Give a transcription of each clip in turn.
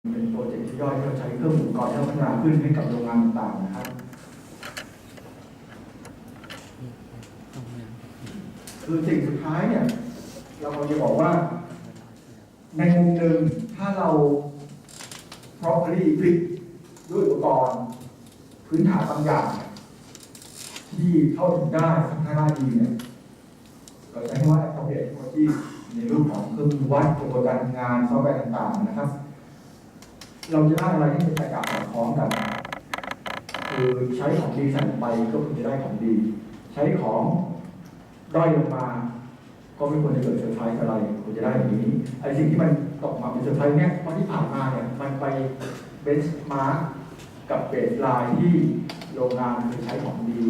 เป็นโปรเจกต์ที่ย่อยที่เราใช้เครื่องมือก่อนที่เราพัฒนาขึ้นให้กับโรงงานต่างๆนะครับคือสิ่งสุดท้ายเนี่ย เราจะบอกว่า ในมุมหนึ่งถ้าเรา properly equip ด้วยอุปกรณ์ พื้นฐานบางอย่าง ที่เข้าถึงได้ทำให้ได้ดีเนี่ยเราใช้คำว่า appropriate technology ในรูปของเครื่องมือวัดกระบวนการทำงานซอฟต์แวร์ต่างๆนะครับ เราจะได้อะไรที่เป็นแตกต่างสอดคล้องกันคือใช้ของดีใส่ลงไปก็คุณจะได้ของดี ใช้ของด้อยลงมา ก็ไม่ควรจะเกิดเซอร์ไพรส์อะไรควรจะได้อย่างนี้ไอ้สิ่งที่มันตกมาเป็นเซอร์ไพรส์เนี่ยเพราะที่ผ่านมาเนี่ยมันไปเบนช์มาร์กกับเบสไลน์ที่โรงงานเคยใช้ของดี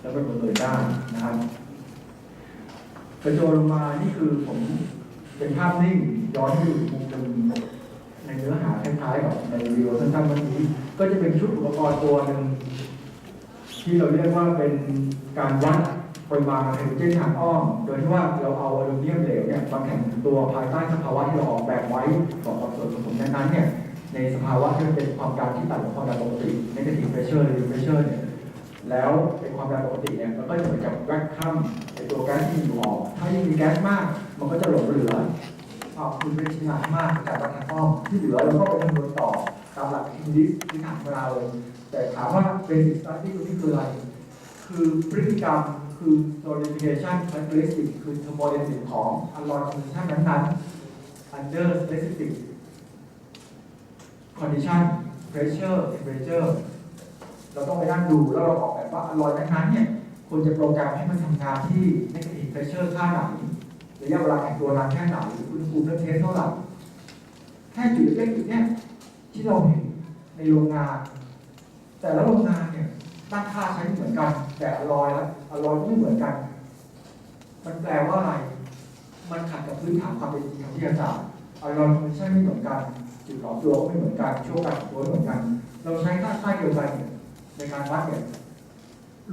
แล้วมันประเมินได้นะครับกระโจนลงมานี่คือผมเป็นภาพนิ่งย้อนให้ดูอีกมุมหนึ่ง ในเนื้อหาคล้ายๆกับในวิดีโอสั้นๆเมื่อกี้ก็จะเป็นชุดอุปกรณ์ตัวหนึ่งที่เราเรียกว่าเป็นการวัดปริมาณไฮโดรเจนทางอ้อม โดยที่ว่าเราเอาอลูมิเนียมเหลวเนี่ยมาแข็งตัวภายใต้สภาวะที่เราออกแบบไว้ของความส่วนผสมนั้นๆเนี่ยในสภาวะที่เป็นความดันที่ต่ำกว่าความดันปกติ negative pressure หรือ pressure เนี่ยแล้วเป็นความดันปกติเนี่ยมันก็จะเหมือนกับแวคคัมไอตัวแก๊สที่มีอยู่ออก ถ้ายิ่งมีแก๊สมาก มันก็จะหลงเหลือ ขอ่าคุณเป็นชิ้นหนักมากจากวัดทางอ้อที่เหลือเราก็ไปคำนวณต่อตามหลักคิงดิสที่ถามมาเลยแต่ถามว่า basic study ตรงนี้คืออะไร คือพฤติกรรมคือ solidification characteristic คือ thermodynamic ของ alloy composition นั้นๆ under specific condition pressure temperature เราต้องไปนั่งดูแล้วเราออกแบบว่า alloy นั้นๆเนี่ยควรจะโปรแกรมให้มันทำงานที่ negative pressure ค่าไหน ระยะเวลาแข็งตัวนานแค่ไหนอุณหภูมิและเทสเท่าไหร่แค่จุดเล็กๆจุดเนี้ยที่เราเห็นในโรงงาน แต่ละโรงงานเนี่ยตั้งค่าใช้เหมือนกัน แต่อลอยละอลอยไม่เหมือนกัน มันแปลว่าอะไร มันขัดกับพื้นฐานความเป็นจริงทางวิทยาศาสตร์อลอยมันใช่ไม่เหมือนกัน จุดหลอมตัวก็ไม่เหมือนกันช่วงการตัวไม่เหมือนกัน เราใช้ค่าค่าเดียวกันในการวัดเนี่ย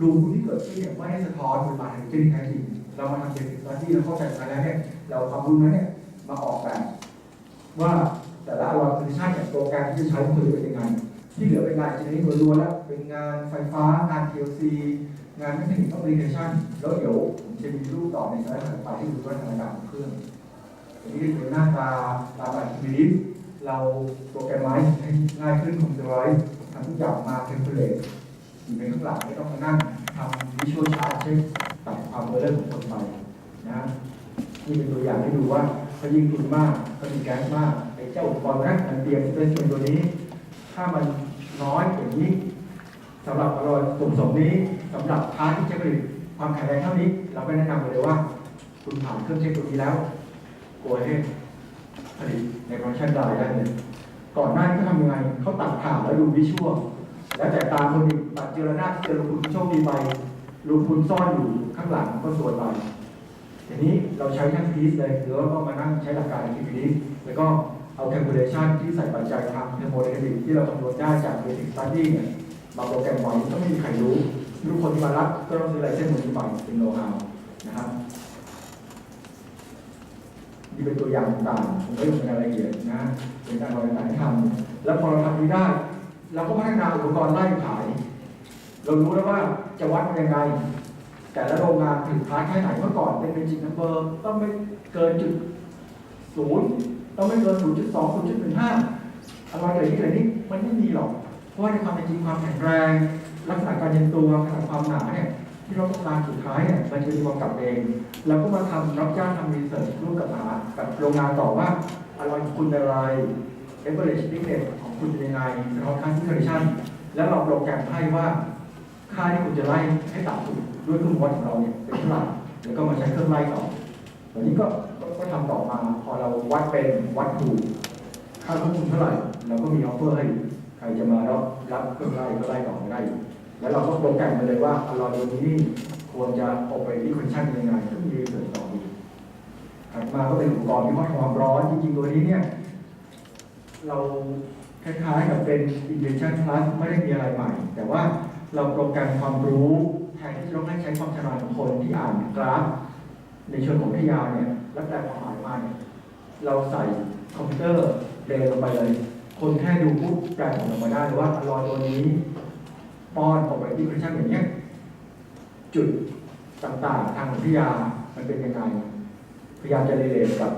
รูที่เกิดขึ้นเนี่ยไม่ได้สะท้อนปริมาณไฮโดรเจนที่แท้จริง เรามาทำเบสิกสตัดดี้แล้วเข้าใจกันแล้วเนี่ยเราความรู้นั้นเนี่ยมาออกแบบว่าแต่ละอลอยคอนดิชันเนี่ยโปรแกรมที่จะใช้คือเป็นยังไงที่เหลือเป็นงานอินเทอร์เน็ตล้วนๆแล้วเป็นงานไฟฟ้างาน PLC งานเทคนิคแอปพลิเคชันแล้วเดี๋ยวผมจะมีรูปต่อในสไลด์ถัดไปที่ดูว่าทางการเครื่องอันนี้คือหน้าตาตาแบบทีมเราโปรแกรมไว้ให้ง่ายขึ้นคอมพิวเตอร์ไว้ทำทุกอย่างมาเทมเพลตอยู่ในข้างหลังไม่ต้องมานั่งทำวิชวลชาร์ตเช็ค ความเรื่องของคนไปนะนี่เป็นตัวอย่างให้ดูว่าเขายิงทุนมากเขามีแก๊สมากไอ้เจ้าอุปกรณ์นั้นมันเตรียมเป็นส่วนตัวนี้ ถ้ามันน้อยอย่างนี้สำหรับอร่อยกลุ่มสมนี้สำหรับพาร์ทที่จะผลิตความแข็งแรงเท่านี้ เราไม่แนะนำเลยว่า คุณผ่านเครื่องเช็คตัวนี้แล้วกลัวให้ผลิตในคอนชั่นไดได้เลยก่อนหน้านี้เขาทำยังไงเขาตัดข่าวแล้วดูวิชวลแล้วแต่ตามคนอีกตัดเจรนาที่เจอลงทุนโชคดีไป ลงทุนซ่อนอยู่ข้างหลังก็ส่วนไปทีนี้เราใช้ทั้งพีซเลยหรือว่าก็มานั่งใช้หลักการในพีซแล้วก็เอา calculation ที่ใส่ปัจจัยทาง thermodynamic ที่เราคำนวณได้จาก basic study เนี่ยมาโปรแกรมไว้ก็ไม่มีใครรู้ทุกคนที่มารับก็ต้องซื้อไลเซนส์มือไปเป็นโน้ตฮาวนะครับนี่เป็นตัวอย่างต่างๆผมไม่ลงในรายละเอียดนะเป็นการบริการทำแล้วพอเราทำนี้ได้เราก็พัฒนาอุปกรณ์ไล่ขาย เรารู้แล้วว่าจะวัดมันยังไง แต่ละโรงงานผลิตพาร์ทแค่ไหนเมื่อก่อนเป็นเบจิกนัมเบอร์ต้องไม่เกินจุดศูนย์ต้องไม่เกินศูนย์จุดสองศูนย์จุดหนึ่งห้าอะไรอะไรนี้อะไรนี้มันไม่มีหรอก เพราะว่าในความเป็นจริงความแข็งแรง ลักษณะการเย็นตัวขนาดความหนาเนี่ยที่เราต้องการสุดท้ายเนี่ยมันจะมีความกลับเองเราก็มาทำรับจ้างทำรีเสิร์ชร่วมกับหากับโรงงานต่อว่าอะไรของคุณเป็นอะไร average thickness ของคุณเป็นยังไงสะท้อนค่าที่ condition แล้วเราโปรแกรมให้ว่า ค่าที่คุณจะไล่ให้ต่ำสุดด้วยเครื่องวัดของเราเนี่ยเป็นเท่าไหร่แล้วก็มาใช้เครื่องไล่ต่อวันนี้ก็ก็ก็ทำต่อมาพอเราวัดเป็นวัดถูกค่าควบคุมเท่าไหร่เราก็มีออฟเฟอร์ให้ใครจะมารับรับเครื่องไล่ก็ไล่ต่อไม่ได้ แล้วเราก็โปรแกรมไปเลยว่าเราตัวนี้ควรจะออกไปที่คอนชั่นยังไงก็มีเสริมต่ออีถัดมาก็เป็นอุปกรณ์ที่วัดความร้อนจริงๆตัวนี้เนี่ยเราคล้ายๆกับเป็น invention plus ไม่ได้มีอะไรใหม่ แต่ว่า เราโปรแกรมความรู้แทนที่จะต้องให้ใช้ความชำนาญของคนที่อ่านกราฟ ในเชิงของวิทยาเนี่ยแล้วแต่ความหมายมาเนี่ยเราใส่คอมพิวเตอร์เดนลงไปเลย คนแค่ดูปุ๊บแปลผลออกมาได้ว่าอลอยตัวนี้ป้อนออกไปที่คอนชั่นอย่างเงี้ยจุดต่างๆ ทางวิทยามันเป็นยังไง พยายามจะเรเลทกับ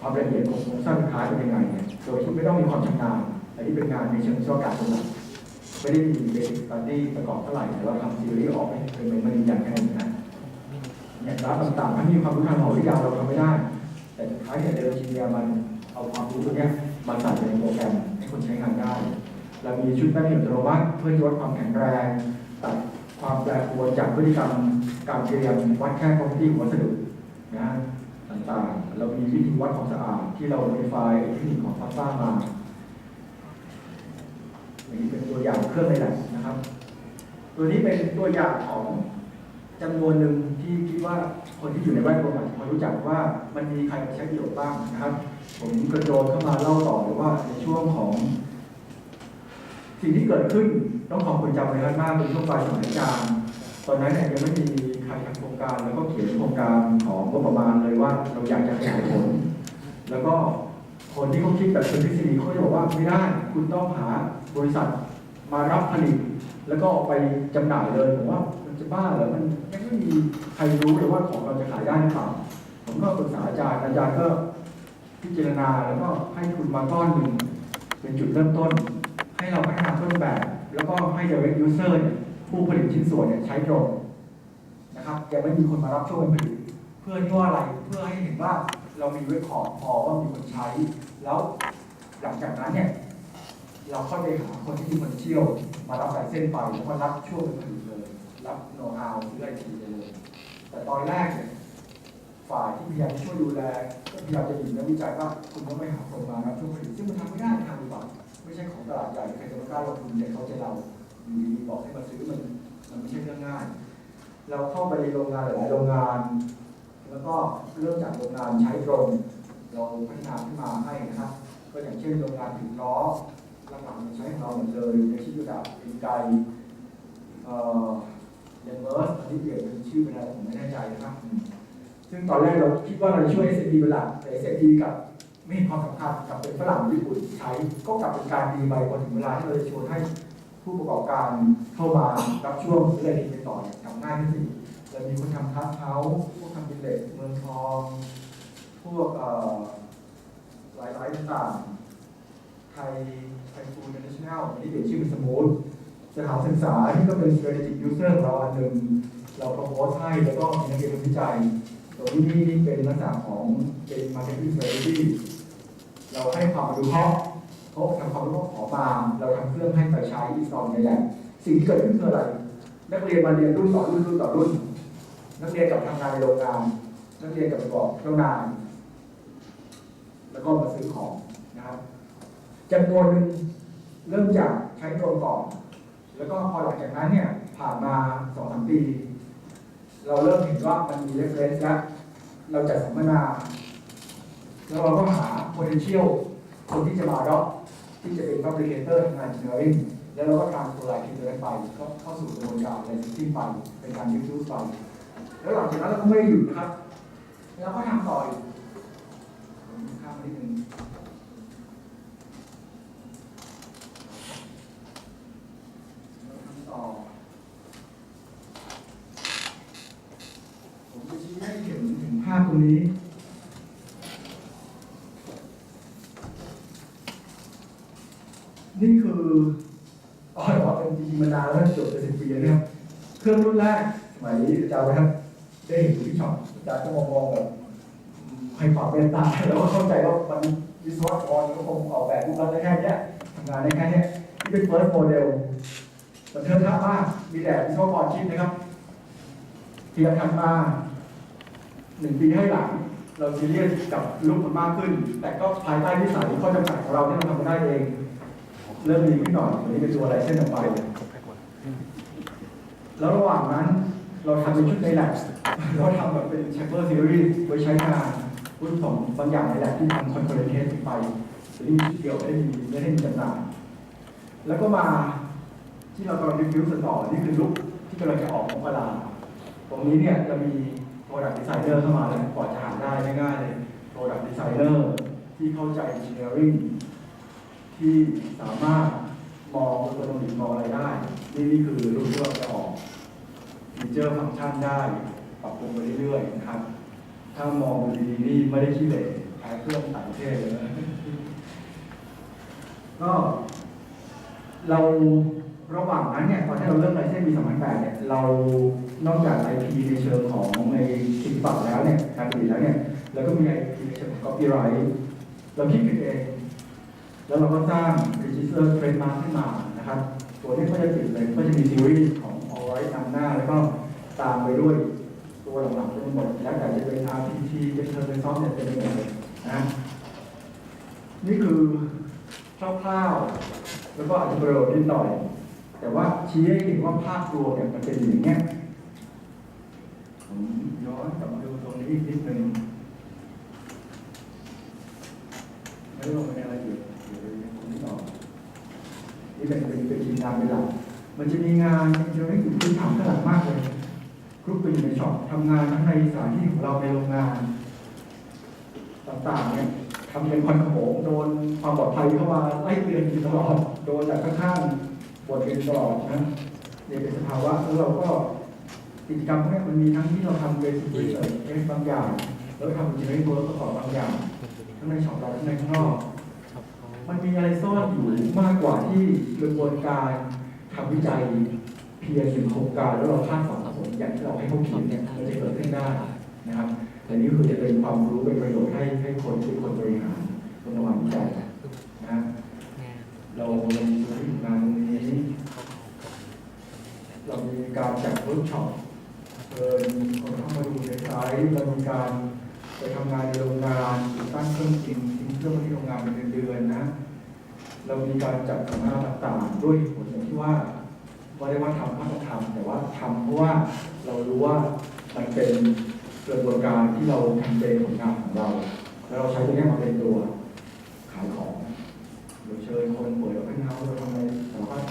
ความละเอียดของโครงสร้างสุดท้ายเป็นยังไงเนี่ยโดยที่ไม่ต้องมีความชำนาญแต่ที่เป็นงานในเชิงวิศวกรรมเป็นหลัก ไม่ได้มีเบสิกสตัดดี้ประกอบเท่าไหร่แต่ว่าทำซีรีส์ออกให้เป็นมันดีอย่างแค่นี้นะอย่างร้านต่างๆถ้ามีความรู้ทางหอวิทยาเราทำไม่ได้ แต่สุดท้ายเนี่ยเดิมทีเดียมันเอาความรู้ตัวเนี้ยมาใส่ในโปรแกรมให้คนใช้งานได้ เรามีชุดแป้นอัตโนมัติเพื่อลดความแข็งแรงตัดความแปรปรวนจากพฤติกรรมการเตรียมวัดแค่คุณภาพของวัสดุนะต่างๆ เรามีวิธีวัดความสะอาดที่เรา modify เทคนิคของฟัสซ่ามา อย่างนี้เป็นตัวอย่างเครื่องในแลบนะครับ ตัวนี้เป็นตัวอย่างของจำนวนหนึ่งที่คิดว่าคนที่อยู่ในแวดวงอาจจะพอรู้จักว่ามันมีใครมาใช้ประโยชน์บ้างนะครับ ผมกระโดดเข้ามาเล่าต่อเลยว่าในช่วงของ สิ่งที่เกิดขึ้นต้องขอบคุณจำเลยมากเป็นช่วงปลายสมัยอาจารตอนนั้นเนี่ยยังไม่มีใครทำโครงการแล้วก็เขียนโครงการของงบประมาณเลยว่าเราอยากจะขยายผล แล้วก็คนที่เขาคิดแบบเป็นทฤษฎีเขาจะบอกว่าไม่ได้ คุณต้องหา บริษัทมารับผลิต แล้วก็ไปจำหน่ายเลยผมว่ามันจะบ้าเหรอมันยังไม่มีใครรู้เลยว่าของเราจะขายได้หรือเปล่าผมก็ปรึกษาอาจารย์อาจารย์ก็พิจารณาแล้วก็ให้ทุนมาก้อนหนึ่งเป็นจุดเริ่มต้น ให้เราพัฒนาต้นแบบ แล้วก็ให้ direct user เนี่ยผู้ผลิตชิ้นส่วนเนี่ยใช้ตรงนะครับยังไม่มีคนมารับช่วงผลิต เพื่อที่ว่าอะไรเพื่อให้เห็นว่าเรามีเรคคอร์ดพอว่ามีคนใช้ แล้วหลังจากนั้นเนี่ย เราเข้าไปหาคนที่มีคนเชี่ยว มารับสายเส้นไปแล้วก็รับช่วงเป็นเลย รับโน้ตฮาวซื้อไอทีเลย แต่ตอนแรกเนี่ยฝ่ายที่พยายามช่วยดูแลก็พยายามจะอยู่นักวิจัยว่าคุณต้องไปหาคนมารับช่วงผลิตซึ่งมันทำไม่ได้ทางดีกว่าไม่ใช่ของตลาดใหญ่ใครจะมากล้าลงทุนเนี่ยเขาจะเราอยู่ดีๆบอกให้มาซื้อมันมันไม่ใช่เรื่องง่ายเราเข้าไปในโรงงานหลายโรงงาน แล้วก็เริ่มจากโรงงานใช้ตรงเราพัฒนาขึ้นมาให้นะครับ ก็อย่างเช่นโรงงานถึงล้อ ใช้ของเราหมดเลยในชื่อระดับเป็นไกเอ่อเดนเวอร์สอันนี้เปลี่ยนเป็นชื่อเป็นอะไรผมไม่แน่ใจนะครับ ซึ่งตอนแรกเราคิดว่าเราจะช่วย SMD เป็นหลักแต่ SMD กับไม่มีความสำคัญกับเป็นฝรั่งญี่ปุ่นใช้ก็กลับเป็นการดีไปพอถึงเวลาที่เราจะชวนให้ผู้ประกอบการเข้ามารับช่วงซื้ออะไรดีไปต่อเนี่ยทำง่ายขึ้นสิจะมีคนทำคัสเฮาส์พวกทำบิลเลตเมืองทอง พวกเอ่อหลายๆต่างไทย ไทยฟูนเนชั่นแนลอันนี้เปลี่ยนชื่อเป็นสมูทสถานศึกษาที่ก็เป็น strategic user ของเราอันหนึ่งเราโปรโมทให้แล้วก็มีนักเรียนวิจัยตัวนี้นี่เป็นลักษณะของเป็น marketing strategy เราให้ความรู้เพราะเขาทำความรู้ขอมาเราทำเครื่องให้ไปใช้อีสตอนในแลบสิ่งที่เกิดขึ้นคืออะไร นักเรียนมาเรียนรุ่นต่อรุ่นรุ่นต่อรุ่น นักเรียนกับทำงานในโรงงาน นักเรียนกับไปบอกเจ้านายแล้วก็มาซื้อของ จำนวนหนึ่งเริ่มจากใช้โดรนก่อน แล้วก็พอหลังจากนั้นเนี่ยผ่านมาสองสามปี เราเริ่มเห็นว่ามันมี reference แล้ว เราจัดสัมมนา แล้วเราก็หา potential คนที่จะมาดอกที่จะเป็น fabricator ทำงาน engineering แล้วเราก็ทำตัวลายทีเดียวไปก็เข้าสู่กระบวนการ licensing ไปเป็นการ diffuse ไปแล้วหลังจากนั้นเราก็ไม่ได้หยุดนะครับเราก็ทำต่ออีกผมข้ามไปนิดนึงเราทำต่อ ผมจะชี้ให้เห็นถึงภาพตรงนี้ นี่คืออ๋อว่าเป็นจริงๆมานานแล้วจบจะสิบปีแล้วนะครับ เค รื่องรุ่นแรกสมัยอาจารย์นะครับได้เห็นที่ช็อปอาจารย์ก็มองๆแบบให้ความเมตตาแล้วก็เข้าใจว่ามันวิศวกรก็คงออกแบบรูปลักษณ์ได้แค่เนี้ยทำงานได้แค่เนี้ยที่เป็น first model มันเทิดท่ามากมีแต่วิศวกรคิดนะครับเตรียมทำมาหนึ่งปีให้หลัง เราซีเรียสกับลูกมันมากขึ้น แต่ก็ภายใต้วิสัยข้อจำกัดของเราที่เราทำได้เอง เริ่มดีขึ้นหน่อยวันนี้เป็นตัวอะไรเส้นออไป แล้วระหว่างนั้นเราทำเป็นชุดในแลบเราทำแบบเป็นแชมเบอร์ซีรีส์ไว้ใช้งานรุ่นของบางอย่างในแลบที่ทำคอนโทรลเทสไปซีรีส์ชุดเดียวไม่ได้มีไม่ได้มีจำหน่ายแล้วก็มาที่เรากำลังรีวิวต่อนี่คือลุกที่กำลังจะออกของเวลาตรงนี้เนี่ยจะมี Product Designer เข้ามาแล้กว่าจะหาได้ง่ายๆเลย Product Designer ที่เข้าใจ Engineering ทที่สามารถมองอัวตโนมัติมองอะไรได้ นี่นี่คือรูปที่เราจะออก ฟีเจอร์ฟังก์ชันได้ปรับปรุงไปเรื่อยๆนะครับ ถ้ามองดีๆนี่ไม่ได้ขี้เหร่ขายเครื่องต่างประเทศเลยนะก็เราระหว่างนั้นเนี่ยตอนที่เราเริ่มไลเซนปี2008เนี่ยเรานอกจาก IP ในเชิงของในสิทธิบัตรแล้วเนี่ยการผลิตแล้วเนี่ยเราก็มี IP ในเชิงของ copyright เราคิดขึ้นเอง แล้วเราก็สร้าง register trademark ขึ้นมานะครับ ตัวนี้ก็จะติดเลยก็จะมีซีรีส์ของ all right นำหน้าแล้วก็ตามไปด้วยตัวหลังๆทั้งหมดแล้วแต่จะเป็น RPT จะเป็นซอฟต์เนี่ยเป็นยังไงนะนี่คือคร่าวๆแล้วก็อาจจะเบลอนิดหน่อย แต่ว่าชี้ให้เห็นว่าภาพรวมเนี่ยมันเป็นอย่างเงี้ยผมย้อนกลับมาดูตรงนี้อีกนิดนึงไม่ได้ลงไปในรายละเอียดเดี๋ยวยังคงไม่ตอบนี่เป็นเป็นเป็นทีมงานเป็นหลัก มันจะมีงานจะไม่อยู่พื้นฐานขนาดมากเลยกรุ๊ปไปอยู่ในช็อปทำงานทั้งในสถานที่ของเราในโรงงาน ต่างๆเนี่ยทำเป็นควันขโมงโดนความปลอดภัยเข้ามาไล่เตือนอยู่ตลอดโดนจากข้างๆบทเรียนตลอดนะเนี่ยเป็นสภาวะแล้วเราก็กิจกรรมพวกเนี้ยมันมีทั้งที่เราทำเบสิกรีเสิร์ชเองบางอย่าง แล้วทำอินเร์เน็ตเวิร์กประกอบบางอย่างทั้งในช็อปเราทั้งในข้างนอก มันมีอะไรซ่อนอยู่มากกว่าที่กระบวนการ ทำวิจัยเพียงหนึ่งโครงการแล้วเราคาดหวังผลอย่างที่เราให้เขาคิดเนี่ยมันจะเกิดขึ้นได้นะครับแต่นี่คือจะเป็นความรู้เป็นประโยชน์ให้ให้คนที่คนบริหารเป็นระว่างวิจัยนะเราลงพื้นงานตรงนี้เรามีการจัดเวิร์กช็อปเชิญคนเข้ามาดูในไซต์เรามีการไปทำงานในโรงงานติดตั้งเครื่องจริงทิ้งเครื่องที่โรงงานเป็นเดือนๆนะ เรามีการจัดสัมมนาต่างๆ ด้วยผล ว่าไม่ได้ว่าทำเพราะต้อทำแต่ว่าทำเพราะว่าเรารู้ว่ามันเป็นกระบวนการที่เราทำเป็นผลงานของเรา แล้วเราใช้ตัวนี้มาเป็นตัวขายของโดยเชิญคนป่วยเราขึ้นเฮาเราทำอะไรสารพัด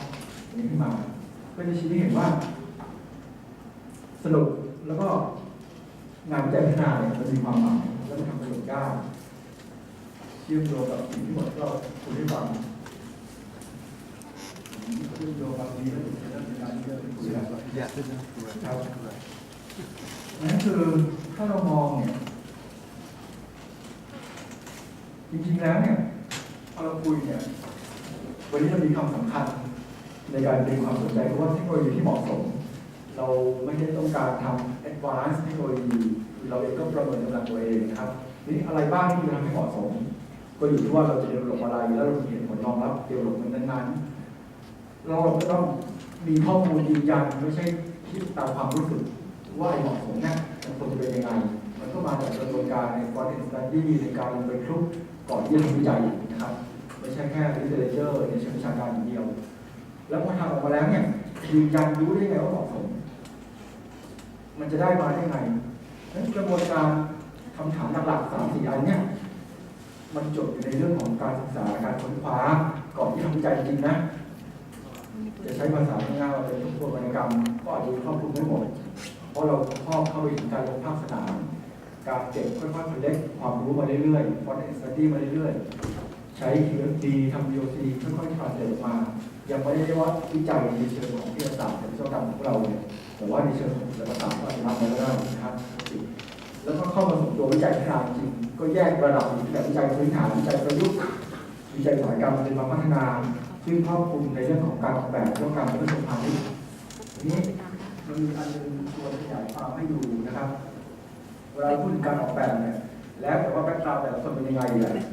นี้ขึ้นมา ก็จะชี้ให้เห็นว่า สนุกแล้วก็งานวิจัยพัฒนาเนี่ยมันมีความหมายแล้วมันทำประโยชน์ได้เชื่อมโยงกับสิ่งที่หมดก็คุณได้ฟัง ชื่อโยงกับบางทีแล้วจะได้มีการเชื่อมคุยกันอยากขึ้นนะครับนั่นคือถ้าเรามองเนี่ยจริงๆแล้วเนี่ยพอเราคุยเนี่ยวันนี้เรามีความสำคัญในการดึงความสนใจเพราะว่าเทคโนโลยีที่เหมาะสม เราไม่ได้ต้องการทำ advanced เทคโนโลยีเราเองก็ประเมินกำลังตัวเองนะครับนี้อะไรบ้างที่จะทำให้เหมาะสม ก็อยู่ที่ว่าเราจะเรียนรู้อะไรแล้วเราเหตุผลรองรับเกี่ยวกับมันนั้นๆ เราก็ต้องมีข้อมูลยืนยันไม่ใช่คิดตามความรู้สึกว่าเหมาะสมนี่ยมันควรจะเป็นยังไง มันก็มาจากกระบวนการใน quality study ในการลงไปคลุกก่อนที่จะทำวิจัยนะครับไม่ใช่แค่ literature ในเชิงวิชาการอย่างเดียว แล้วพอทำออกมาแล้วเนี่ยยืนยันรู้ได้ไงว่าเหมาะสม มันจะได้มาได้ไงนั้นกระบวนการคำถามหลักๆสามสี่อันเนี่ยมันจบอยู่ในเรื่องของการศึกษาการค้นคว้าก่อนที่ทำวิจัยจริงนะ จะใช้ภาษาง่ายๆว่าเป็นทุกวรรณกรรม ก็อาจจะครอบคลุมไม่หมด เพราะเราครอบเข้าไปถึงการลงภาคสนาม การเก็บค่อยๆผลิตความรู้มาเรื่อยๆ font and study มาเรื่อยๆ ใช้ QFD ทำ VOC ค่อยๆ translate ออกมา ยังไม่ได้เรียกว่าวิจัยในเชิงของวิทยาศาสตร์แต่วิศวกรรมของเราเนี่ยแต่ว่าในเชิงของศิลปศาสตร์ก็อาจะรับมาได้นะครับแล้วก็เข้ามาสู่ตัววิจัยพัฒนาจริง ก็แยกระดับอยู่ที่แบบวิจัยพื้นฐานวิจัยประยุกต์วิจัยสายกรรมเป็นมาพัฒนา ซึ่งครอบคลุมในเรื่องของการออกแบบและการพัฒนาพาณิชย์ทีนี้มันมีอันหนึงชวนขยายความให้ดูนะครับ เวลาพูดการออกแบบเนี่ยแล้วแต่ว่าแบ็กกราวด์แต่ละคนเป็นยังไงแหละ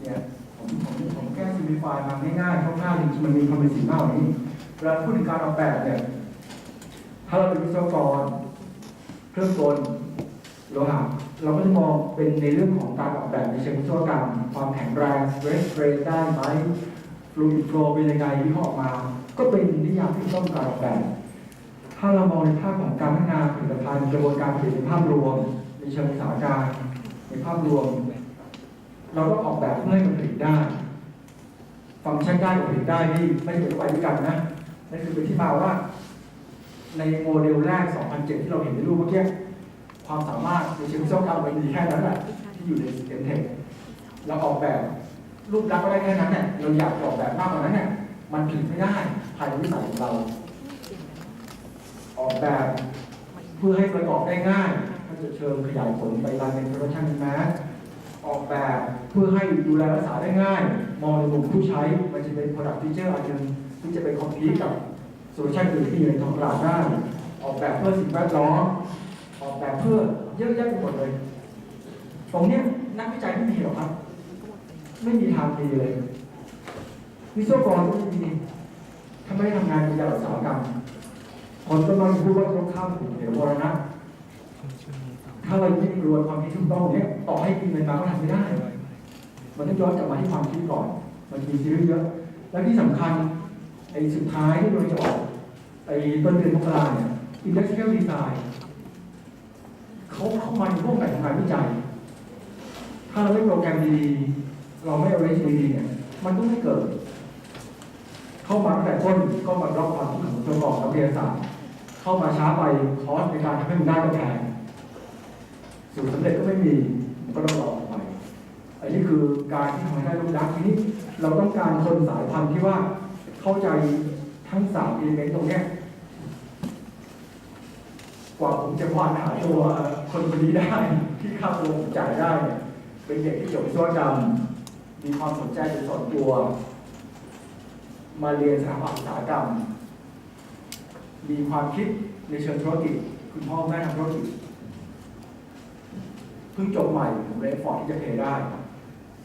เนี่ยผมผมผมแค่ซิมิฟายมาง่ายๆคร่าวๆจริงๆมันมีความเป็นสิ่งมากกว่านี้เวลาพูดถึงการออกแบบเนี่ยถ้าเราเป็นวิศวกร เครื่องกล โลหะเราก็จะมองเป็นในเรื่องของการออกแบบในเชิงวิศวกรรม ความแข็งแรง stress r a t ได้ไหม fluid flow เป็นยังไงที่ออกมา ก็เป็นนิยามที่ต้องการออกแบบ ถ้าเรามองในภาพของการพัฒนาผลิตภัณฑ์กระบวนการผลิตในภาพรวม ในเชิงอุตสาหการในภาพรวม เราต้ออกแบบเพื่อให้มันผลิตได้ฟังก์ชันได้กับผลิตได้นี่ไม่ได้เป็นไปด้วยกันนะนั่นคือเป็นที่มาว่า ในโมเดลแรก 2007 ที่เราเห็นในรูปเมื่อกี้ ความสามารถในเชิงวิศวกรรมมันมีแค่นั้นแหละที่อยู่ในเอ็มเทคเราออกแบบรูปลักษณ์ก็ได้แค่นั้นเนี่ยเราอยากออกแบบมากกว่านั้นเนี่ยมันผลิตไม่ได้ภายในวิสัยของเรา ออกแบบเพื่อให้ประกอบได้ง่ายถ้าจะเชิงขยายผลไปรันเป็นโปรดักชันแมสออกแบบเพื่อให้ดูแลรักษาได้ง่าย มองในมุมผู้ใช้ มันจะเป็น product feature อันหนึงที่จะไปคอมพีกับโซลูชันอื่นที่อยู่ในท้องตลาดได้ออกแบบเพื่อสิ่งแวดล้อม แบบเพื่อเยอะแยะไปหมดเลย ตรงเนี้ยนักวิจัยไม่มีหรอกครับ ไม่มีทางมีเลยวิศวกรก็ไม่มีถ้าไม่ทำงานเป็นยาอุตสาหกรรมคนก็มักจะพูดว่าต้องข้ามถึงเหวมรณะถ้าเราไม่รวนความคิดถูกต้องเนี่ยต่อให้กินเงินมาก็ทำไม่ได้ มันต้องย้อนกลับมาที่ความคิดก่อน มันมีซีรีส์เยอะ แล้วที่สำคัญไอ้สุดท้ายที่เราจะออกไอ้ต้นเดือนมกราเนี่ย industrial design เขาเข้ามาในพวกไหนทำงานวิจัย ถ้าเราไม่โปรแกรมดีๆเราไม่เอาเรสดีๆเนี่ยมันก็ไม่เกิด เข้ามาตั้งแต่ต้นก็มาล็อกความคิดของตัวกรอบนักวิทยาศาสตร์เข้ามาช้าไปคอร์สในการทำให้มันได้ก็แพงสูตรสำเร็จก็ไม่มีมันก็ต้องรอไปอันนี้คือการที่ทำให้ได้รูปลักทีนี้ เราต้องการคนสายพันธุ์ที่ว่าเข้าใจทั้งสามอิเลเมนต์ตรงนี้กว่าผมจะวาดหาตัว คนคนนี้ได้ ที่ค่าตัวจ่ายได้เนี่ยเป็นเด็กที่จบวิศวกรรม มีความสนใจในส่วนตัว มาเรียนสถาปัตย์อุตสาหกรรม มีความคิดในเชิงธุรกิจ คุณพ่อแม่ทำธุรกิจเพิ่งจบใหม่ผมเลยฟอร์ดที่จะเพย์ได้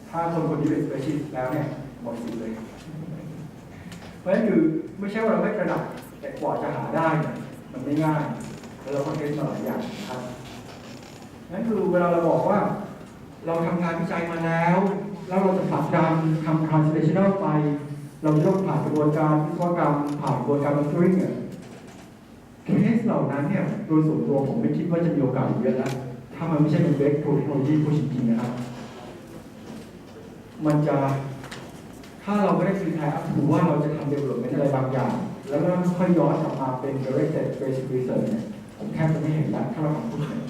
ถ้าคนคนนี้เป็นสเปเชียลิสแล้วเนี่ยหมดสิทธิ์เลย เพราะฉะนั้นคือไม่ใช่ว่าเราไม่กระดับแต่กว่าจะหาได้เนี่ยมันไม่ง่าย แล้วเราก็เทสมาหลายอย่างนะครับ นั่นคือเวลาเราบอกว่า เราทำงานวิจัยมาแล้ว แล้วเราจะผลักดันทำ translational ไป เราจะต้องผ่านกระบวนการวิศวกรรมผ่านกระบวนการ mastering เนี่ยเคสเหล่านั้นเนี่ยโดยส่วนตัวผมไม่คิดว่าจะมีโอกาสเยอะแล้วถ้ามันไม่ใช่เป็นเวกโทรเทคโนโลยีผู้จริงๆนะครับ มันจะถ้าเราไม่ได้ฟีดแท็กถือว่าเราจะทำ development อะไรบางอย่าง แล้วก็ค่อยย้อนกลับมาเป็น directed basic research เนี่ยผมแทบจะไม่เห็นแล้วถ้าเราทำพุทเนี่ย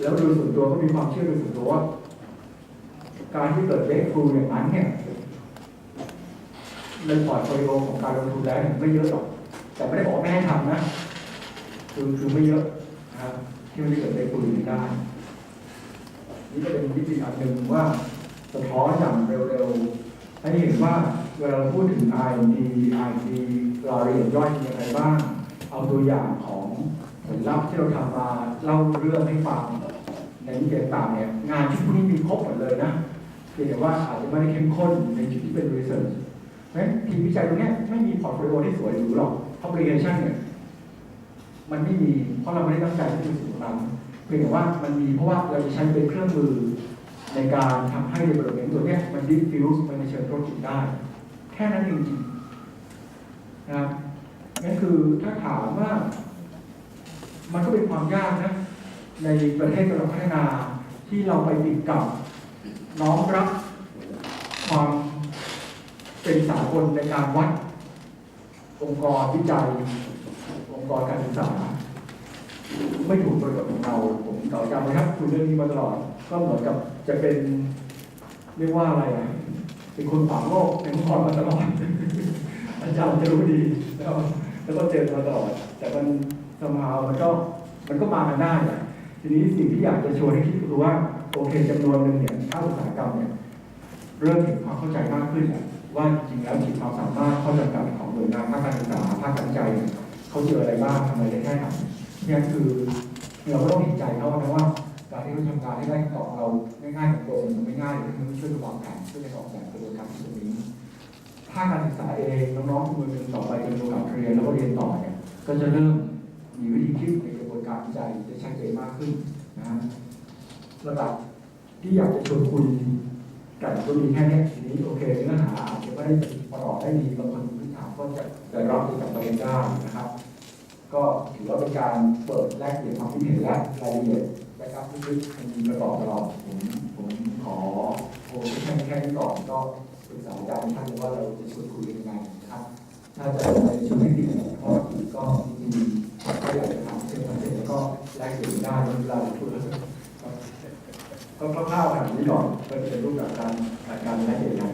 แล้วโดยส่วนตัวก็มีความเชื่อโดยส่วนตัวว่าการที่เกิด breakthrough อย่างนั้นเนี่ยในพอร์ตโฟลิโอของการลงทุนแล้วไม่เยอะหรอก แต่ไม่ได้บอกไม่ให้ทำนะ คือคือไม่เยอะนะครับที่มันจะเกิด breakthrough อย่างได้นี่ก็เป็นวิธีอันหนึ่งว่าสะท้อนอย่างเร็วๆให้เห็นว่าเวลาเราพูดถึง R&D R&D รายละเอียดย่อยมีอะไรบ้าง เอาตัวอย่างของ ผลลัพธ์ที่เราทำมาเล่าเรื่องให้ฟังในวิยาต่างเนี่ยงานที่พวกนี้มีครบหมดเลยนะเพียงแต่ว่าอาจจะไม่ได้เข้มข้นในจุดที่เป็น research เพราะฉะนั้นทีมวิจัยตรงเนี้ยไม่มีพอร์ตโฟลิโอที่สวยหรูหรอก publication เนี่ยมันไม่มีเพราะเราไม่ได้ตั้งใจที่จะสิ่งนั้นเพียงแต่ว่ามันมีเพราะว่าเราจะใช้เป็นเครื่องมือในการทำให้ development ตัวเนี้ยมัน diffuse ไปในเชิงธุรกิจได้ แค่นั้นจริงๆนะครับนั่นคือถ้าถามว่า มันก็เป็นความยากนะ ในประเทศกำลังพัฒนาที่เราไปติดกับน้อมรับความเป็นสากลในการวัด องค์กรวิจัย องค์กรการศึกษา ไม่ถูกประโยชน์ของเราผมเก่าจำนะครับคุณเรื่องนี้มาตลอด ก็เหมือนกับจะเป็นเรียกว่าอะไรอะเป็นคนฝังโลกเป็นคนขอนมาตลอดอาจารย์จะรู้ดีแล้วแล้วก็เจอมาตลอดแต่มัน มามันก็มันก็มากันได้ทีนี้สิ่งที่อยากจะชวนให้คิดคือว่าโอเคจำนวนหนึ่งเนี่ยภาคอุตสาหกรรมเนี่ยเริ่มเห็นความเข้าใจมากขึ้นอะว่าจริงๆแล้วขีดความสามารถข้อจำกัดของหน่วยงานภาคการศึกษาภาคการวิจัยเขาเจออะไรบ้างทำอะไรได้แค่ไหนเนี่ยคือเราก็ต้องเห็นใจเขานะว่าการที่เขาทำงานให้ได้ตอบเราง่ายๆของตัวมันไม่ง่ายเลยมันช่วยวางแผนช่วยกันออกแบบกระบวนการตรงนี้ภาคการศึกษาเองน้องๆคนหนึ่งต่อไปจะมีโอกาสเรียนแล้วก็เรียนต่อเนี่ยก็จะเริ่ม มีวิธีคิดในกระบวนการวิจัยจะชัดเจนมากขึ้นนะระดับที่อยากจะชวนคุยกันก็มีแค่นี้ทีนี้โอเคเนื้อหาอาจจะไม่ได้ประกอบได้ดีบางคนพื้นฐานก็จะจะรับที่กับประเด็นได้นะครับ ก็ถือว่าเป็นการเปิดแลกเปลี่ยนความคิดเห็นและรายละเอียดนะครับลึกๆมีประกอบตลอดผมผมขอโอ้แค่แค่นี้ก่อนก็ปรึกษาอาจารย์ท่านว่าเราจะชวนคุยกันยังไงนะครับ ถ้าจะในช่วงที่ดี เห็นได้เราพูดก็คร่าวๆแบบนี้ก่อนเพื่อเป็นรูปแบบการการใช้เหตุการณ์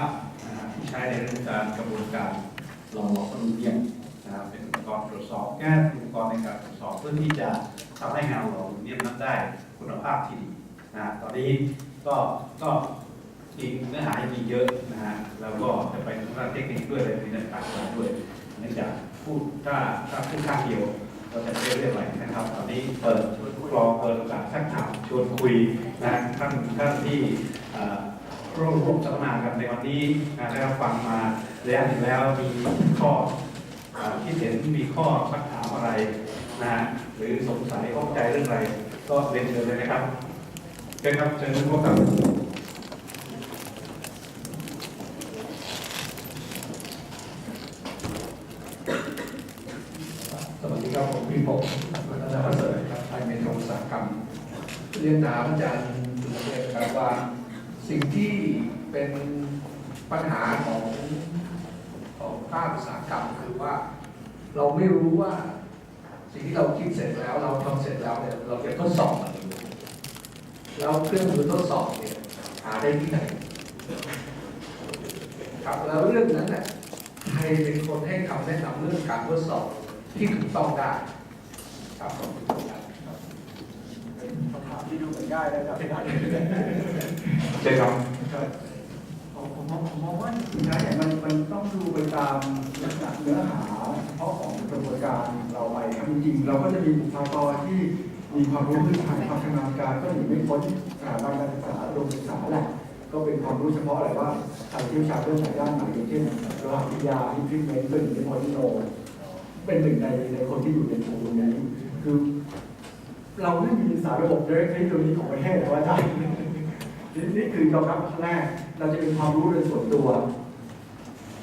าพนะครับที่ใช้ในเรื่องการกระบวนการหล่อหลอมอลูมิเนียมนะครับเป็นอุปกรณ์ตรวจสอบแก้อุปกรณ์ในการตรวจสอบเพื่อที่จะทำให้งานหลออลูมิเนียมนั้นได้คุณภาพที่ดีนะตอนนี้ก็ก็จริงเนื้อหายมีเยอะนะฮะแล้วก็จะไปทางด้านเทคนิคด้วยอะไรในต่างๆด้วยเนื่องจากพูดถ้าถ้าพูดข้างเดียวเราจะไม่ได้เรื่องอะไรนะครับ ตอนนี้เปิดรองเปิดโอกาสสักถามชวนคุยนะท่านท่านที่ ร่วมร่วมสัมมนากันในวันนี้ได้รับฟังมาระยะหนึ่งแล้วมีข้อเอ่เห็นมีข้อสักถามอะไรนะฮะหรือสงสัยข้องใจเรื่องอะไร ก็เรียนเชิญเลยนะครับเชิญครับเชิญพวกกับสวัสดีครับผมพี่พงศ์วัฒนประเสริฐครับไทยเมโทรอุตสาหกรรมเรียนถามอาจารย์สุเดชครับว่า สิ่งที่เป็นปัญหาของของภาคอุตสาหกรรมคือว่าเราไม่รู้ว่า สิ่งที่เราคิดเสร็จแล้ว เราทำเสร็จแล้วเนี่ยเราจะทดสอบมันอยู่แล้วเครื่องมือทดสอบเนี่ยหาได้ที่ไหนครับแล้วเรื่องนั้นเนี่ยใครเป็นคนให้คำแนะนำเรื่องการทดสอบที่ถูกต้องได้ครับขอบคุณครับเป็นคำถามที่ดูเหมือนง่ายนะครับ เชิญครับผมผมมองผมมองว่าสุดท้ายเนี่ยมันมันต้องดูไปตามลักษณะเนื้อหาเฉพาะของกระบวนการเราไปครับจริงๆเราก็จะมีบุคลากรที่มีความรู้พื้นฐานความชำนาญการก็หนีไม่พ้นสถาบันการศึกษาโรงศึกษาแหละก็เป็นความรู้เฉพาะอะไรว่าใครเชี่ยวชาญเรื่องไหนด้านไหนอย่างเช่นโลหะวิทยาอินทรีเมนต์เป็นหรือพอลิโนเป็นหนึ่งในในคนที่อยู่ในกลุ่มนี้คือ เราไม่มีสารระบบเทคโนโลยีของประเทศนะว่าอาจา นี่นี่คือยอมรับครั้งแรก เราจะเป็นความรู้โดยส่วนตัว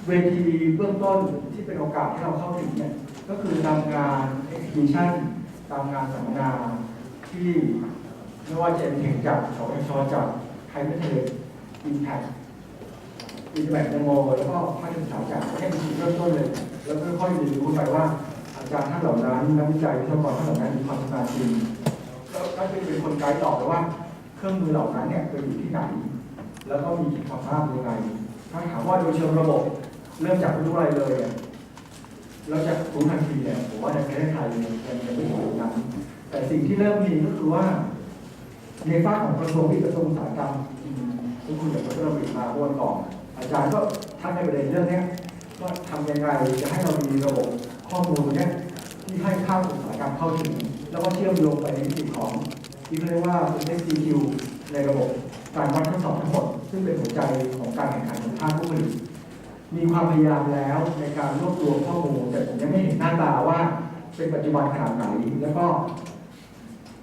เวทีเบื้องต้นที่เป็นโอกาสที่เราเข้าถึงเนี่ย ก็คือตามงาน exhibition ตามงานสัมมนาที่ไม่ว่าจะเป็นจัดสวชจัดไทยเทเลอินแพคอินแบกโมแล้วก็ภาคศึกษาจากให้เป็นจุดเริ่มต้นเลย แล้วค่อยๆเรียนรู้ไปว่าอาจารย์ท่านเหล่านั้นนักวิจัยวิทยากรท่านเหล่านั้นมีความชำนาญจริงแล้วก็จะเป็นคนไกด์ต่อไปว่า เครื่องมือเหล่านั้นเนี่ยไปอยู่ที่ไหน แล้วก็มีความสามารถยังไง ถ้าถามว่าโดยเชิงระบบ เริ่มจากไม่รู้อะไรเลยเนี่ยแล้วจะรู้ทันทีเนี่ยผมว่าในประเทศไทยยังยังไม่ถึงนั้นแต่สิ่งที่เริ่มมีก็คือว่าในภาคของกระทรวงวิทย์กระทรวงอุตสาหกรรมอืมที่คุณจากดรวิทย์มาเมื่อวันก่อนอาจารย์ก็ท่านในประเด็นเรื่องนี้ยว่าทำยังไงจะให้เรามีระบบข้อมูลเนี้ยที่ให้ภาคอุตสาหกรรมเข้าถึง แล้วก็เชื่อมโยงไปในมิติของ ที่เรียกว่าเป็น SDQ ในระบบการวัดทดสอบทั้งหมด ซึ่งเป็นหัวใจของการแข่งขันของภาคผู้ผลิตมีความพยายามแล้วในการรวบรวมข้อมูล แต่ผมยังไม่เห็นหน้าตาว่าเป็นปัจจุบันขนาดไหนแล้วก็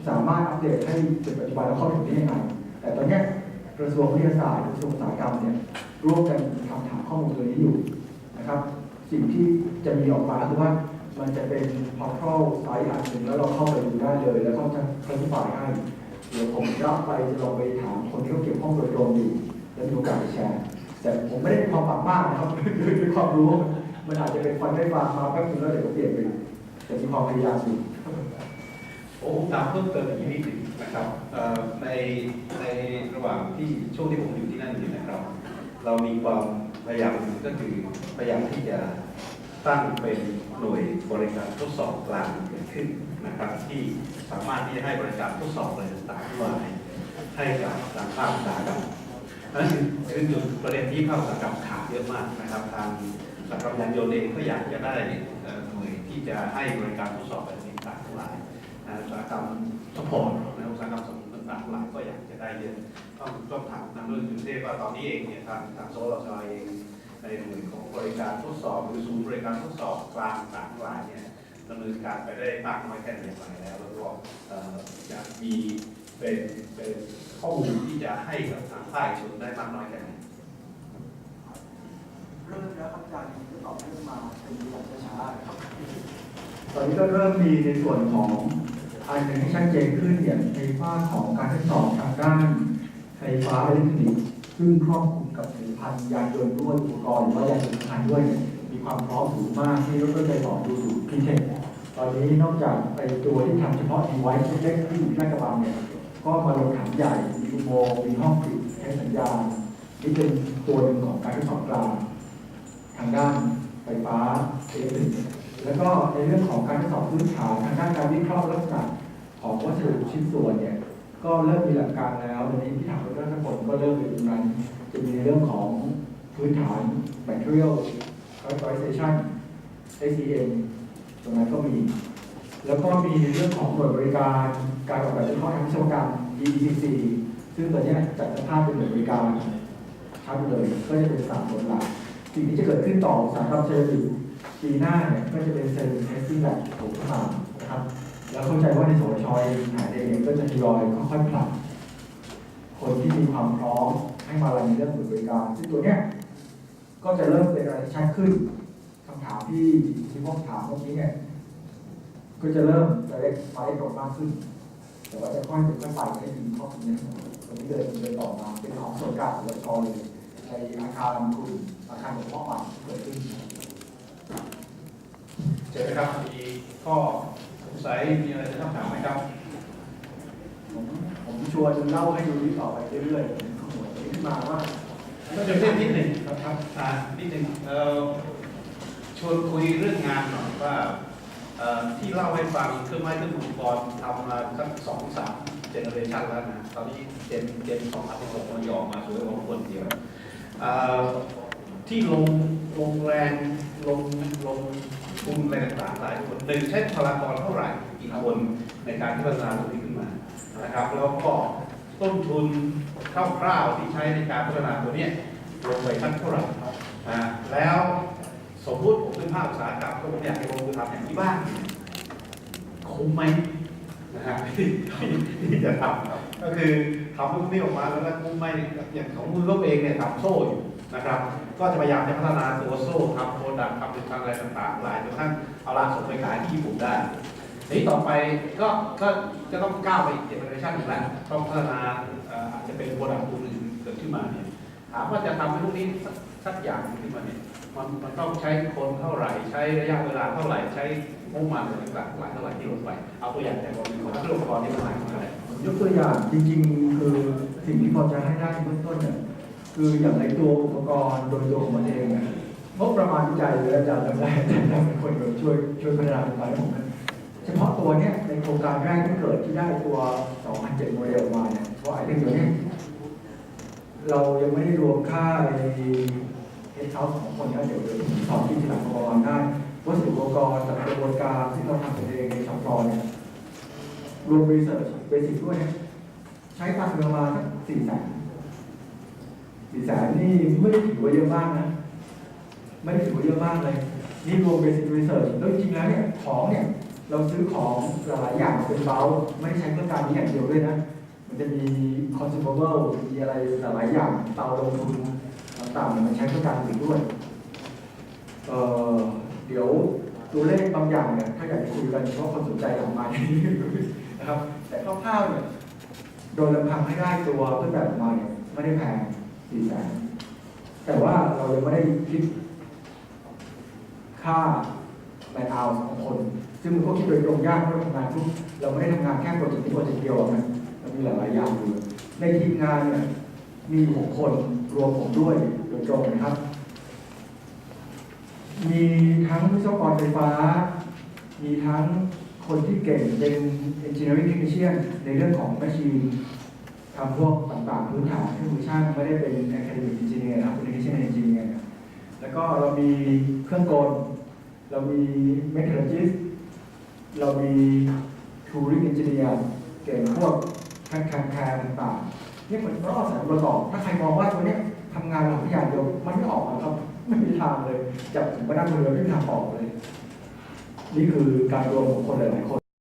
สามารถอัปเดตให้เป็นปัจจุบันแล้วเข้าถึงได้ยังไงแต่ตอนนี้กระทรวงวิทยาศาสตร์กระทรวงอุตสาหกรรมเนี่ยร่วมกันทำฐานข้อมูลตัวนี้อยู่นะครับ สิ่งที่จะมีออกมาคือว่า มันจะเป็น portal ไซต์อันหนึ่งแล้วเราเข้าไปดูได้เลย แล้วก็จะคลิปายให้เดี๋ยวผมจะไปจะลองไปถามคนที่เขาเกี่ยวข้องโดยตรงอยู่แล้วมีโอกาสแชร์แต่ผมไม่ได้ความปังมากนะครับด้วยความรู้ มันอาจจะเป็นฟันได้ฟังมาแป๊บนึงแล้วเดี๋ยวก็เปลี่ยนไปแต่มีความพยายามอยู่ผมตามเพิ่มเติมอีกนิดหนึ่งนะครับในในระหว่างที่ช่วงที่ผมอยู่ที่นั่นอยู่นะครับ เรามีความพยายามก็คือพยายามที่จะ ตั้งเป็นหน่วยบริการทดสอบกลางเกิดขึ้นนะครับ ที่สามารถที่จะให้บริการทดสอบอะไรต่างๆทั้งหลาให้กับทางภาคอุตสาหกรรมนั่นคืออจุดประเด็นที่ภาคอุตสาหกรรมขาดเยอะมากนะครับทางสาหกรรมยานยนต์เองก็อยากจะได้หน่วยที่จะให้บริการทดสอบอะไรต่างๆทั้งหลายอุตสาหกรรมสปอร์ตนอุตสาหกรรมสมุนต่างๆหลายก็อยากจะได้เยอะต้องต้องถามทางเรื่องจุดเทพว่าตอนนี้เองเนี่ยทางทางโซลจเอง ในหน่วยของบริการทดสอบหรือศูนย์บริการทดสอบกลางต่างๆหลายเนี่ยดำเนินการไปได้มากน้อยแค่ไหนอย่างไรแล้วแล้วก็เอ่ออยากมีเป็นเป็นข้อมูลที่จะให้กับทางภาคชนได้มากน้อยแค่ไหนเริ่มแล้วครับอาจารย์ก็ตอบเรื่องมาเป็นอย่างช้าๆครับตอนนี้ก็เริ่มมีในส่วนของอันหนึ่งที่ชัดเจนขึ้นอย่างในฝ้าของการทดสอบทางด้านไฟฟ้าอิเล็กทรอนิกส์ ซึ่งครอบคลุมกับผลิตภัณฑ์ยานยนต์ด้วยอุปกรณ์หรือว่ายานยนต์สำคัญด้วยเนี่ยมีความพร้อมสูงมากที่รถก็ใจสอบดูสูพิเศษตอนนี้นอกจากไอตัวที่ทำเฉพาะดีไวซ์เล็กๆที่อยู่ที่ลากระบังเนี่ยก็มาลงถังใหญ่มีอุโมงค์มีห้องปิดใช้สัญญาณนี่เป็นตัวหนึ่งของการทดสอบกลางทางด้านไฟฟ้าเอนิกส์แล้วก็ในเรื่องของการทดสอบพื้นฐานทางด้านการวิเคราะห์ลักษณะของวัสดุชิ้นส่วนเนี่ย ก็เริ่มมีหลักการแล้วในนี้ที่ทำเรื่องทั้งหมดก็เริ่มอยู่ตรงนั้นจะมีในเรื่องของพื้นฐาน material characterization ACM ตรงนั้นก็มี แล้วก็มีในเรื่องของหน่วยบริการการออกแบบเคราะทางวิศวกรรม DECC ซึ่งตัวนี้จัดสภาพเป็นหน่วยบริการชัดเลยก็จะเป็นสามส่วนหลักสิ่งที่จะเกิดขึ้นต่อสาหกรรมเซรามิกปีหน้าเนี่ยก็จะเป็นเซรามิกเทสติ้งแบบถูกเข้ามานะครับ แล้วเข้าใจว่าในสวชเองหาเองก็จะทยอยค่อยๆผลักคนที่มีความพร้อมให้มาอะไรในเรื่องบริการ ซึ่งตัวเนี้ยก็จะเริ่มเป็นอะไรที่ชัดขึ้นคำถามที่ที่พวกถามเมื่อกี้เนี่ยก็จะเริ่มจะเล็กมาได้ตรงมากขึ้น แต่ว่าจะค่อยเป็นค่อยไปให้ดีข้อมูลนี้ตรงนี้เดินเดินต่อมาเป็นของส่วนกลางสวชเลยในอาคารคุณอาคารหลวงพ่อใหม่เกิดขึ้นเจอไหมครับมีข้อ สัยมีอะไรจะต้องถามไหมครับ ผมผมชวนเล่าให้ดูนี้ต่อไปเรื่อยๆผมขมวดนี้ขึ้นมาว่าก็จะเพิ่มนิดหนึ่งครับครับอ่านิดหนึ่งเอ่อชวนคุยเรื่องงานหน่อยว่าเอ่อที่เล่าให้ฟังเครื่องไม้เครื่องอุปกรณ์ทำมาสักสองสามเจเนอเรชันแล้วนะตอนนี้เจนเจนสองพันสิบหกมันยอมมาสวยกว่าคนเดียวเอ่อ ที่ลงลงแรงลงลงทุนอะไรต่างๆหลายคนหนึ่งใช้พลากรเท่าไหร่กี่คนในการที่พัฒนาตรงนี้ขึ้นมานะครับแล้วก็ต้นทุนคร่าวๆที่ใช้ในการพัฒนาตัวนี้ลงไปสักเท่าไหร่อ่าแล้วสมมติผมเป็นภาคอุตสาหกรรมก็ผมอยากจะลงมือทำอย่างนี้บ้างคุ้มไหมนะฮะที่ที่จะทำก็คือทำพวกนี้ออกมาแล้วก็คุ้มไหมอย่างของมือก็เองเนี่ยทำโซ่อยู่ นะครับ ก็จะพยายามจะพัฒนาตัวโซ่ทำโปรดักต์ทำผลิตภัณฑ์อะไรต่างๆ หลายจนกระทั่งเอาลาส่งไปขายที่ญี่ปุ่นได้ทีนี้ต่อไปก็ก็จะต้องก้าวไปอีกเจเนอเรชันหนึ่งแล้วต้องพัฒนาอาจจะเป็นโปรดักต์ตัวอื่นเกิดขึ้นมาเนี่ยถามว่าจะทำให้พวกนี้สักอย่างขึ้นมาเนี่ยมันมันต้องใช้คนเท่าไหร่ ใช้ระยะเวลาเท่าไหร่ใช้งบประมาณต่างๆหลายเท่าไหร่ที่ลงไป เอาตัวอย่างแต่กรณีของเครื่องอุปกรณ์ที่มันหายไปผมยกตัวอย่างจริงๆ คือสิ่งที่พอจะให้ได้เบื้องต้นเนี่ย คืออย่างในตัวอุปกรณ์โดยตัวของมันเองงบประมาณวิจัยเลยอาจารย์จำได้อาจารย์เป็นคนช่วยช่วยพัฒนาไปผมนะเฉพาะตัวเนี้ยในโครงการแรกที่เกิดที่ได้ตัว 2007 โมเดลมาเนี่ยเพราะไอ้เรื่องตัวเนี้ยเรายังไม่ได้รวมค่าในเฮดเฮาส์ของคนนะเดี๋ยวเดี๋ยวสอนที่ทีหลังพอประมาณได้วัสดุอุปกรณ์กับกระบวนการที่เราทำเองในช็อปฟอร์เนี่ยรวมรีเสิร์ชเบสิกด้วยเนี่ยใช้ตังค์ประมาณสักสี่แสน สี่แสนนี่ไม่ได้ถือว่าเยอะมากนะ ไม่ได้ถือว่าเยอะมากเลย นี่รวมเบสิกรีเสิร์ชแล้วจริงๆแล้วเนี่ยของเนี่ยเราซื้อของหลายอย่างเป็นเบลไม่ใช้เพื่อการนี้อย่างเดียวด้วยนะ มันจะมี consumable มีอะไรหลายอย่างเตาลงทุนต่างๆมันใช้เพื่อการอื่นด้วยเอ่อเดี๋ยวตัวเลขบางอย่างเนี่ยถ้าอยากจะคุยกันเพราะคนสนใจออกมาอย่นี้นะครับ แต่คร่าวๆเนี่ยโดยลำพังให้ได้ตัวเพื่อแบบออกมาเนี่ยไม่ได้แพง สี่แสนแต่ว่าเรายังไม่ได้คิดค่าแมนเอาของคน ซึ่งมันก็คิดโดยตรงยากเพราะทำงานทุกเราไม่ได้ทำงานแค่โปรเจกต์นี้โปรเจกต์เดียวนะมันมีหลายๆอย่างอยู่ในทีมงานเนี่ยมีหกคนรวมผมด้วยโดยตรงนะครับ มีทั้งวิศวกรไฟฟ้า มีทั้งคนที่เก่งเป็น engineering technician ในเรื่องของ machine ทำพวกต่างๆพื้นฐานเครื่องมือช่างไม่ได้เป็น academic engineer นะครับ application engineer แล้วก็เรามีเครื่องกล เรามี metallurgist เรามี tooling engineer เก่งพวกแคคแคร์ต่างๆนี่เหมือนรอบสายประกอบ ถ้าใครมองว่าตัวเนี้ยทำงานหลังพิยางเดียวมันไม่ออกนะครับไม่มีทางเลย จับผมก็นั่งเดียวไม่มีทางออกเลย นี่คือการรวมของคนหลายๆคน